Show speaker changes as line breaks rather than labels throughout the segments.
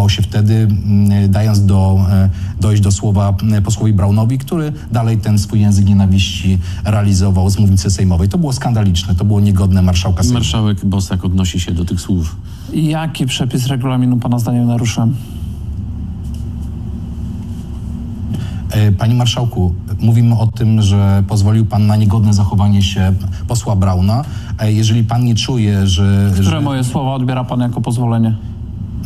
zachował się wtedy, mm, dając do, e, dojść do słowa mm, posłowi Braunowi, który dalej ten swój język nienawiści realizował z mównicy sejmowej. To było skandaliczne, to było niegodne marszałka Sejmu.
Marszałek Bosak odnosi się do tych słów.
Jaki przepis regulaminu pana zdaniem naruszyłem?
Panie marszałku, mówimy o tym, że pozwolił pan na niegodne zachowanie się posła Brauna. E, Jeżeli pan nie czuje, że...
Które
że
moje słowa odbiera pan jako pozwolenie?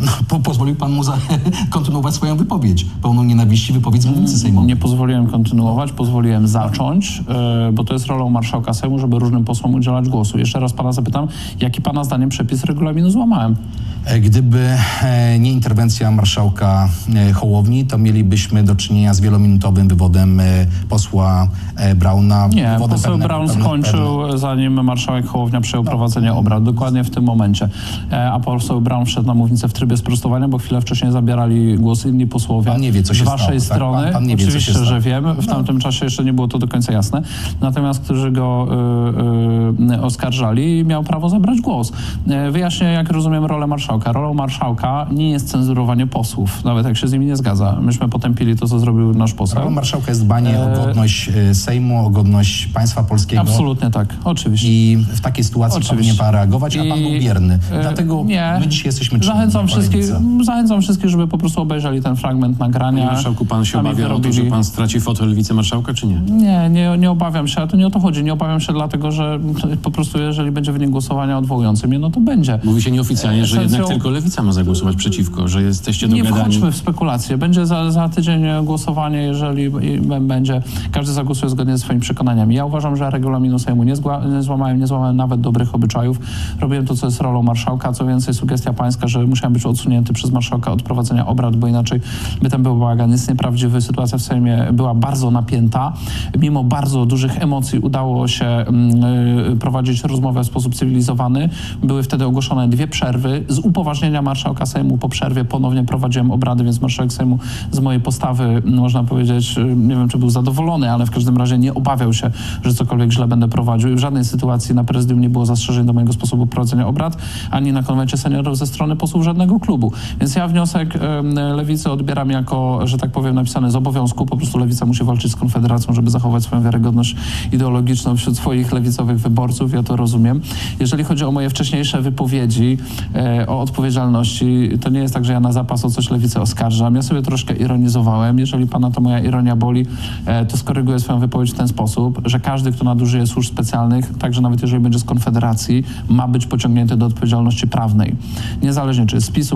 No, po, pozwolił pan mu za, kontynuować swoją wypowiedź, pełną nienawiści wypowiedź z mównicy sejmowej.
Nie pozwoliłem kontynuować, pozwoliłem zacząć, yy, bo to jest rolą marszałka Sejmu, żeby różnym posłom udzielać głosu. Jeszcze raz pana zapytam, jaki pana zdaniem przepis regulaminu złamałem?
E, Gdyby e, nie interwencja marszałka e, Hołowni, to mielibyśmy do czynienia z wielominutowym wywodem e, posła e, Brauna.
Nie, poseł
pewne-
Braun
pewne-
skończył, zanim marszałek Hołownia przejął prowadzenie obrad, dokładnie w tym momencie. E, A poseł Braun wszedł na mównicę w trybie sprostowania, bo chwilę wcześniej zabierali głos inni posłowie.
Pan nie wie, co się
Z waszej
stało, tak?
strony,
Pan- pan nie wie, co się
oczywiście, że wiem. W tamtym czasie jeszcze nie było to do końca jasne. Natomiast którzy go y, y, oskarżali, miał prawo zabrać głos. E, Wyjaśnię, jak rozumiem rolę marszałka. Rolą marszałka nie jest cenzurowanie posłów, nawet jak się z nimi nie zgadza. Myśmy potępili to, co zrobił nasz poseł.
Rolą marszałka jest dbanie o
E,
godność e, Sejmu, o godność państwa polskiego.
Absolutnie tak, oczywiście.
I w takiej sytuacji
Oczywiście.
powinien pan reagować, a pan był bierny. Dlatego
nie.
my dzisiaj jesteśmy
Zachęcam wszystkich, zachęcam wszystkich, żeby po prostu obejrzeli ten fragment nagrania.
Panie marszałku, pan się obawia o to,
wyrobili.
że pan straci fotel wicemarszałka, czy nie?
Nie, nie, nie obawiam się, ale to nie o to chodzi. Nie obawiam się dlatego, że po prostu jeżeli będzie wynik głosowania odwołujący mnie, no to będzie.
Mówi się nieoficjalnie, że
Esencją-
jednak tylko lewica ma zagłosować przeciwko, że jesteście
Nie
dogadani.
wchodźmy w spekulacje. Będzie za, za tydzień głosowanie, jeżeli i b- będzie, każdy zagłosuje zgodnie ze swoimi przekonaniami. Ja uważam, że regulaminu Sejmu nie, zgła, nie złamałem, nie złamałem nawet dobrych obyczajów. Robiłem to, co jest rolą marszałka. Co więcej, sugestia pańska, że musiałem być odsunięty przez marszałka od prowadzenia obrad, bo inaczej by tam był bałagan. Jest nieprawdziwy. Sytuacja w Sejmie była bardzo napięta. Mimo bardzo dużych emocji udało się mm, y, prowadzić rozmowę w sposób cywilizowany. Były wtedy ogłoszone dwie przerwy. Z upoważnienia marszałka Sejmu po przerwie ponownie prowadziłem obrady, więc marszałek Sejmu z mojej postawy, m, można powiedzieć, y, nie wiem, czy był zadowolony, ale w każdym razie nie obawiał się, że cokolwiek źle będę prowadził. I w żadnej sytuacji na prezydium nie było zastrzeżeń do mojego sposobu prowadzenia obrad, ani na konwencie seniorów ze strony posłów żadnego klubu. Więc ja wniosek lewicy odbieram jako, że tak powiem, napisany z obowiązku. Po prostu lewica musi walczyć z Konfederacją, żeby zachować swoją wiarygodność ideologiczną wśród swoich lewicowych wyborców. Ja to rozumiem. Jeżeli chodzi o moje wcześniejsze wypowiedzi e, o odpowiedzialności, to nie jest tak, że ja na zapas o coś lewicę oskarżam. Ja sobie troszkę ironizowałem. Jeżeli pana to moja ironia boli, e, to skoryguję swoją wypowiedź w ten sposób, że każdy, kto nadużyje służb specjalnych, także nawet jeżeli będzie z Konfederacji, ma być pociągnięty do odpowiedzialności prawnej. Niezależnie czy jest z PiSu,